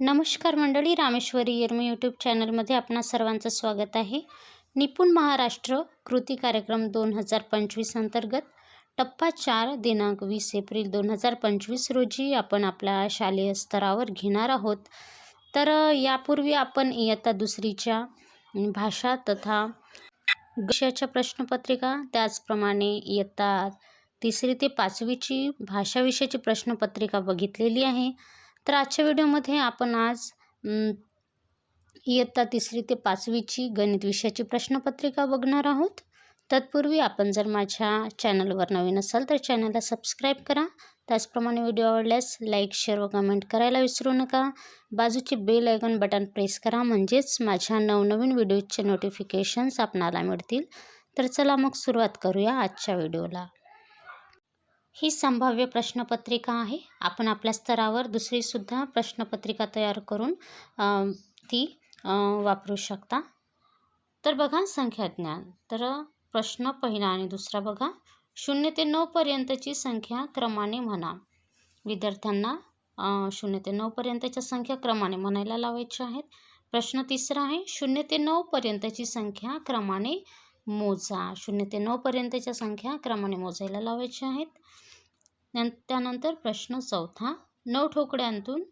नमस्कार मंडळी रामेश्वरी यर्म यूट्यूब चॅनलमध्ये आपणा सर्वांचं स्वागत आहे. निपुण महाराष्ट्र कृती कार्यक्रम दोन हजार पंचवीस अंतर्गत टप्पा चार दिनांक वीस एप्रिल दोन हजार पंचवीस रोजी आपण आपल्या शालेय स्तरावर घेणार आहोत. तर यापूर्वी आपण इयत्ता दुसरीच्या भाषा तथा विषयाच्या प्रश्नपत्रिका त्याचप्रमाणे इयत्ता तिसरी ते पाचवीची भाषा विषयाची प्रश्नपत्रिका बघितलेली आहे. तर आजच्या व्हिडिओमध्ये आपण आज इयत्ता तिसरी ते पाचवीची गणित विषयाची प्रश्नपत्रिका बघणार आहोत. तत्पूर्वी आपण जर माझ्या चॅनलवर नवीन असाल तर चॅनलला सबस्क्राईब करा. त्याचप्रमाणे व्हिडिओ आवडल्यास लाईक शेअर व कमेंट करायला विसरू नका. बाजूचे बेल आयकॉन बटन प्रेस करा म्हणजेच माझ्या नवनवीन व्हिडिओचे नोटिफिकेशन्स आपणाला मिळतील. तर चला मग सुरुवात करूया आजच्या व्हिडिओला. ही संभाव्य प्रश्नपत्रिका आहे. आपण आपल्या स्तरावर दुसरीसुद्धा प्रश्नपत्रिका तयार करून ती वापरू शकता. तर बघा संख्याज्ञान तर प्रश्न पहिला आणि दुसरा बघा. शून्य ते नऊपर्यंतची संख्या क्रमाने म्हणा. विद्यार्थ्यांना शून्य ते नऊपर्यंतच्या संख्या क्रमाने म्हणायला लावायच्या आहेत. प्रश्न तिसरा आहे. शून्य ते नऊपर्यंतची संख्या क्रमाने मोजा. शून्य ते नऊपर्यंतच्या संख्या क्रमाने मोजायला लावायच्या आहेत. त्यानंतर प्रश्न चौथा. नऊ ठोकड्यांतून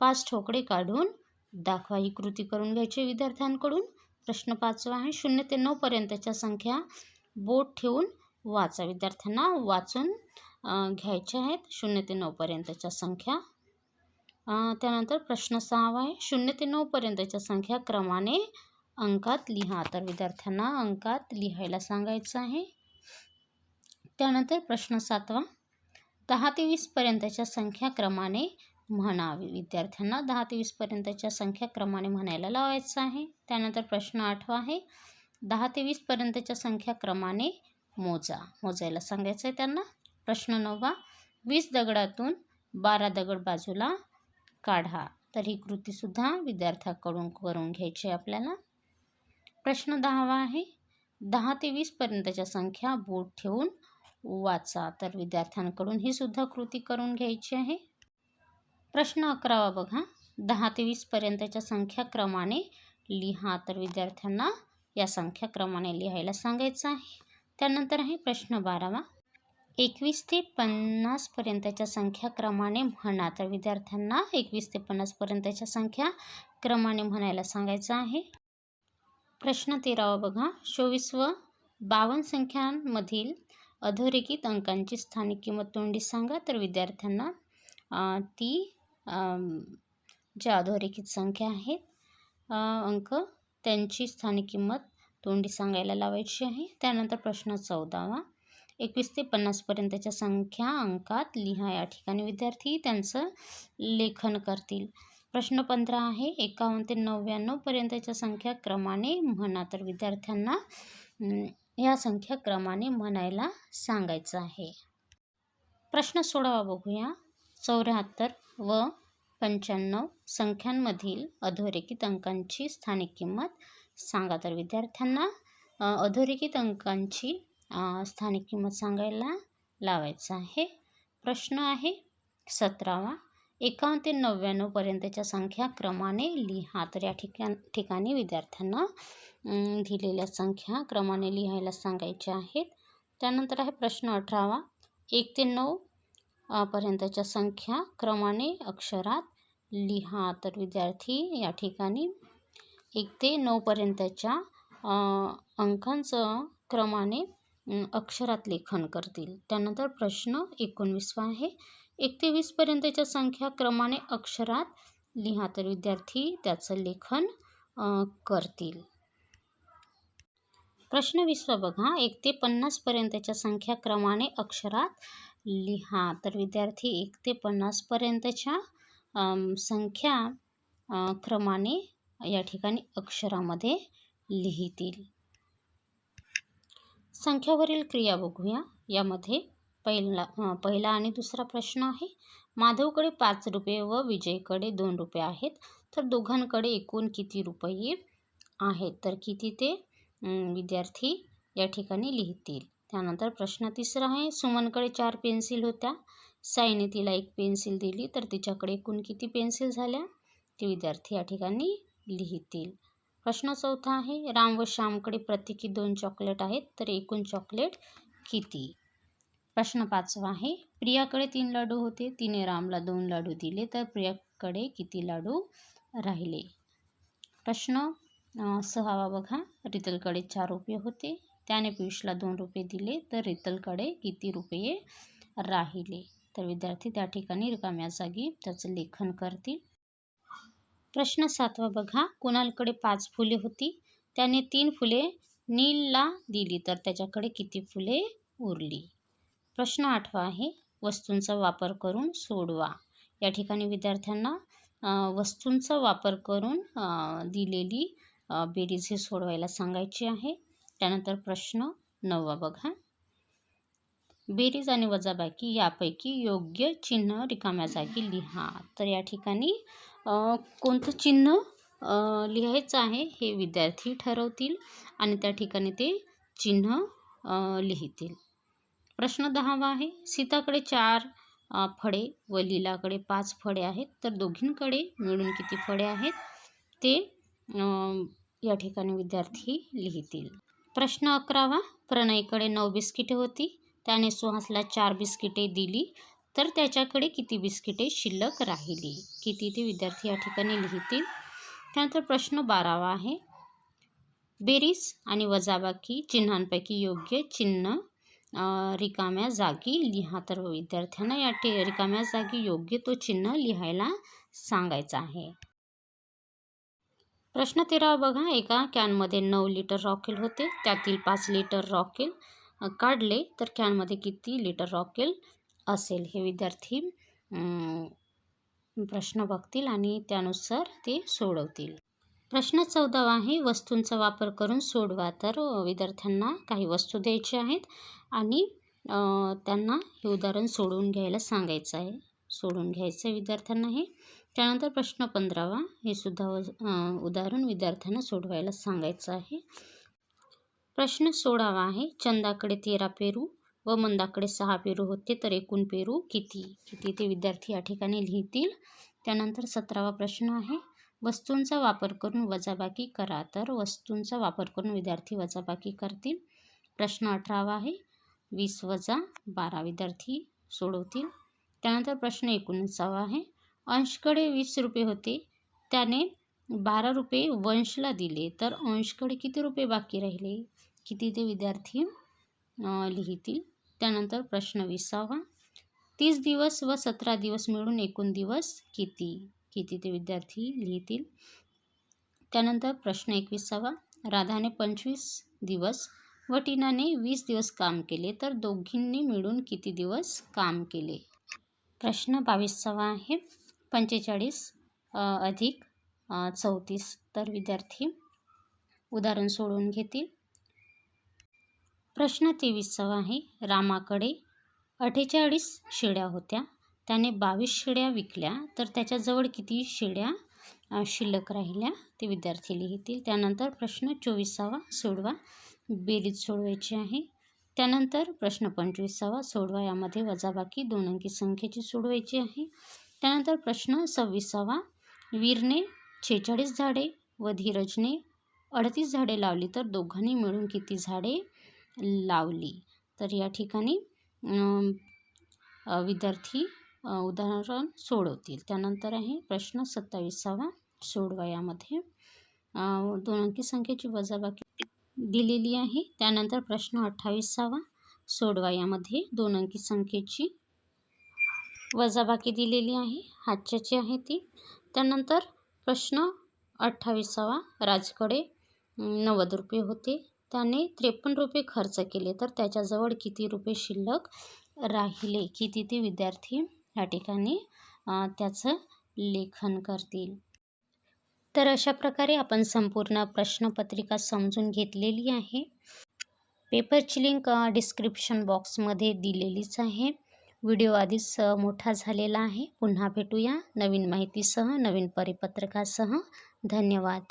पाच ठोकडे काढून दाखवा. ही कृती करून घ्यायची विद्यार्थ्यांकडून. प्रश्न पाचवा आहे. शून्य ते नऊपर्यंतच्या संख्या बोट ठेवून वाचा. विद्यार्थ्यांना वाचून घ्यायचे घ्यायच्या आहेत. शून्य ते नऊपर्यंतच्या संख्या. त्यानंतर प्रश्न सहावा आहे. शून्य ते नऊपर्यंतच्या संख्या क्रमाने अंकात लिहा. तर विद्यार्थ्यांना अंकात लिहायला सांगायचं आहे. त्यानंतर प्रश्न सातवा. दहा ते वीसपर्यंतच्या संख्या क्रमाने म्हणावी. विद्यार्थ्यांना दहा ते वीसपर्यंतच्या संख्या क्रमाने म्हणायला लावायचं आहे. त्यानंतर प्रश्न आठवा आहे. दहा ते वीसपर्यंतच्या संख्या क्रमाने मोजा. मोजायला सांगायचं आहे त्यांना. प्रश्न नववा. वीस दगडातून बारा दगड बाजूला काढा. तर ही कृतीसुद्धा विद्यार्थ्याकडून करून घ्यायची आहे आपल्याला. प्रश्न दहावा आहे. दहा ते वीसपर्यंतच्या संख्या बोट ठेवून वाचा. तर विद्यार्थ्यांकडून ही सुद्धा कृती करून घ्यायची आहे. प्रश्न अकरावा बघा. दहा ते वीसपर्यंतच्या संख्या क्रमाने लिहा. तर विद्यार्थ्यांना या संख्या क्रमाने लिहायला सांगायचं आहे. त्यानंतर आहे प्रश्न बारावा. एकवीस ते पन्नासपर्यंतच्या संख्या क्रमाने म्हणा. तर विद्यार्थ्यांना एकवीस ते पन्नासपर्यंतच्या संख्या क्रमाने म्हणायला सांगायचं आहे. प्रश्न तेरावा बघा. चोवीस व बावन्न संख्यांमधील अधोरेखित अंकांची स्थानिक किंमत तोंडी सांगा तर विद्यार्थ्यांना ती ज्या अधोरेखित संख्या आहेत अंक त्यांची स्थानिक किंमत तोंडी सांगायला लावायची आहे. त्यानंतर प्रश्न चौदावा एकवीस ते पन्नासपर्यंतच्या संख्या अंकात लिहा या ठिकाणी विद्यार्थी त्यांचं लेखन करतील. प्रश्न पंधरा आहे एकावन्न ते नव्याण्णवपर्यंतच्या संख्या क्रमाने म्हणा. तर विद्यार्थ्यांना या संख्या क्रमाने म्हणायला सांगायचं आहे. प्रश्न सोळावा बघूया. चौऱ्याहत्तर व पंच्याण्णव संख्यांमधील अधोरेखित अंकांची स्थानिक किंमत सांगा. तर विद्यार्थ्यांना अधोरेखित अंकांची स्थानिक किंमत सांगायला लावायचं आहे. प्रश्न आहे सतरावा. एकावन्न ते नव्याण्णवपर्यंतच्या संख्या क्रमाने लिहा. तर या ठिकाण ठिकाणी विद्यार्थ्यांना दिलेल्या संख्या क्रमाने लिहायला सांगायच्या आहेत. त्यानंतर आहे प्रश्न अठरावा. एक ते नऊ पर्यंतच्या संख्या क्रमाने अक्षरात लिहा. तर विद्यार्थी या ठिकाणी एक ते नऊपर्यंतच्या अंकांचं क्रमाने अक्षरात लेखन करतील. त्यानंतर प्रश्न एकोणवीसवा आहे. एक ते वीसपर्यंतच्या संख्या क्रमाने अक्षरात लिहा तर विद्यार्थी त्याचं लेखन करतील. प्रश्न विश्व बघा. एक ते पन्नासपर्यंतच्या संख्या क्रमाने अक्षरात लिहा तर विद्यार्थी एक ते पन्नासपर्यंतच्या संख्या क्रमाने या ठिकाणी अक्षरामध्ये लिहितील. संख्यावरील क्रिया बघूया. यामध्ये पहिला पहिला आणि दुसरा प्रश्न आहे. माधवकडे पाच रुपये व विजयकडे दोन रुपये आहेत. तर दोघांकडे एकूण किती रुपये आहेत? तर किती ते विद्यार्थी या ठिकाणी लिहितील? त्यानंतर प्रश्न तिसरा आहे. सुमनकडे चार पेन्सिल होत्या. साईने तिला एक पेन्सिल दिली. तर तिच्याकडे एकूण किती पेन्सिल झाल्या? ते विद्यार्थी या ठिकाणी लिहितील. प्रश्न चौथा आहे. राम व श्यामकडे प्रत्येकी दोन चॉकलेट आहेत. तर एकूण चॉकलेट किती? प्रश्न पाचवा आहे. प्रियाकडे तीन लाडू होते. तिने रामला दोन लाडू दिले. तर प्रियाकडे किती लाडू राहिले? प्रश्न सहावा बघा. रितलकडे चार रुपये होते. त्याने पियुषला दोन रुपये दिले. तर रितलकडे किती रुपये राहिले? तर विद्यार्थी त्या ठिकाणी रिकाम्या जागी त्याचं लेखन करतील. प्रश्न सातवा बघा. कुणालकडे पाच फुले होती? त्याने तीन फुले नीलला दिली. तर त्याच्याकडे किती फुले उरली? प्रश्न आठवा आहे. वस्तूंचा वापर करून सोडवा. या ठिकाणी विद्यार्थ्यांना वस्तूंचा वापर करून दिलेली बेरीज ही सोडवायला सांगायची आहे. त्यानंतर प्रश्न नववा बघा. बेरीज आणि वजाबाकी यापैकी योग्य चिन्ह रिकाम्या जागी लिहा. तर या ठिकाणी कोणतं चिन्ह लिहायचं आहे हे विद्यार्थी ठरवतील आणि त्या ठिकाणी ते चिन्ह लिहितील. प्रश्न दहावा आहे. सीताकडे चार फळे व लीलाकडे पाच फळे आहेत. तर दोघींकडे मिळून किती फळे आहेत? ते या ठिकाणी विद्यार्थी लिहितील. प्रश्न अकरावा प्रणयीकडे नऊ बिस्किटे होती. त्याने सुहासला चार बिस्किटे दिली. तर त्याच्याकडे किती बिस्किटे शिल्लक राहिली? किती ते विद्यार्थी या ठिकाणी लिहितील? त्यानंतर प्रश्न बारावा आहे. बेरीज आणि वजाबाकी चिन्हांपैकी योग्य चिन्ह रिकाम्या जागी लिहा. तर विद्यार्थ्यांना या टे रिकाम्या जागी योग्य तो चिन्ह लिहायला सांगायचा आहे. प्रश्न तेरा बघा. एका कॅनमध्ये नऊ लिटर रॉकेल होते. त्यातील पाच लिटर रॉकेल काढले तर कॅनमध्ये किती लिटर रॉकेल असेल? हे विद्यार्थी प्रश्न बघतील आणि त्यानुसार ते सोडवतील. प्रश्न चौदावा आहे वस्तूंचा वापर करून सोडवा. तर विद्यार्थ्यांना काही वस्तू द्यायच्या आहेत आणि त्यांना हे उदाहरण सोडवून घ्यायला सांगायचं आहे. सोडून घ्यायचं आहे विद्यार्थ्यांना हे. त्यानंतर प्रश्न पंधरावा हे सुद्धा उदाहरण विद्यार्थ्यांना सोडवायला सांगायचं आहे. प्रश्न सोळावा आहे चंदाकडे तेरा पेरू व मंदाकडे सहा पेरू होते तर एकूण पेरू किती? किती ते विद्यार्थी या ठिकाणी लिहितील? त्यानंतर सतरावा प्रश्न आहे वस्तूंचा वापर करून वजाबाकी करा. तर वस्तूंचा वापर करून विद्यार्थी वजाबाकी करतील. प्रश्न अठरावा आहे. वीस वजा बारा विद्यार्थी सोडवतील. त्यानंतर प्रश्न एकोणीसावा आहे. अंशकडे वीस रुपये होते. त्याने बारा रुपये वंशला दिले. तर अंशकडे किती रुपये बाकी राहिले? किती ते विद्यार्थी लिहितील? त्यानंतर प्रश्न विसावा. तीस दिवस व सतरा दिवस मिळून एकूण दिवस किती? किती ते विद्यार्थी लिहितील. त्यानंतर प्रश्न एकविसावा. राधाने पंचवीस दिवस व टीनाने वीस दिवस काम केले तर दोघींनी मिळून किती दिवस काम केले? प्रश्न बावीसावा आहे. पंचेचाळीस अधिक चौतीस तर विद्यार्थी उदाहरण सोडवून घेतील. प्रश्न तेवीसावा आहे. रामाकडे अठ्ठेचाळीस शिड्या होत्या. त्याने बावीस शिड्या विकल्या तर त्याच्याजवळ किती शिड्या शिल्लक राहिल्या ते विद्यार्थी लिहितील. त्यानंतर प्रश्न चोवीसावा सोडवा बेरीज सोडवायची आहे. त्यानंतर प्रश्न पंचवीसावा सोडवा यामध्ये वजाबाकी दोन अंकी संख्येची सोडवायची आहे. त्यानंतर प्रश्न सव्वीसावा वीरने छेचाळीस झाडे व धीरजने अडतीस झाडे लावली तर दोघांनी मिळून किती झाडे लावली? तर या ठिकाणी विद्यार्थी उदाहरण सोडवतील. त्यानंतर आहे प्रश्न सत्तावीसावा सोडवा यामध्ये. दोन अंकी संख्येची वजाबाकी दिलेली आहे. त्यानंतर प्रश्न अठ्ठावीसावा सोडवा यामध्ये. दोन अंकी संख्येची वजाबाकी दिलेली आहे. हातच्याची आहे ती. त्यानंतर प्रश्न अठ्ठावीसावा राजकडे नव्वद रुपये होते. त्याने त्रेपन्न रुपये खर्च केले. तर त्याच्याजवळ किती रुपये शिल्लक राहिले? किती ते विद्यार्थी? या ठिकाणी त्याचं लेखन करतील. तर अशा प्रकारे आपण संपूर्ण प्रश्नपत्रिका समजून घेतलेली आहे. पेपरची लिंक डिस्क्रिप्शन बॉक्समध्ये दिलेलीच आहे. व्हिडिओ आधीच मोठा झालेला आहे. पुन्हा भेटूया नवीन माहितीसह नवीन परिपत्रकासह. धन्यवाद.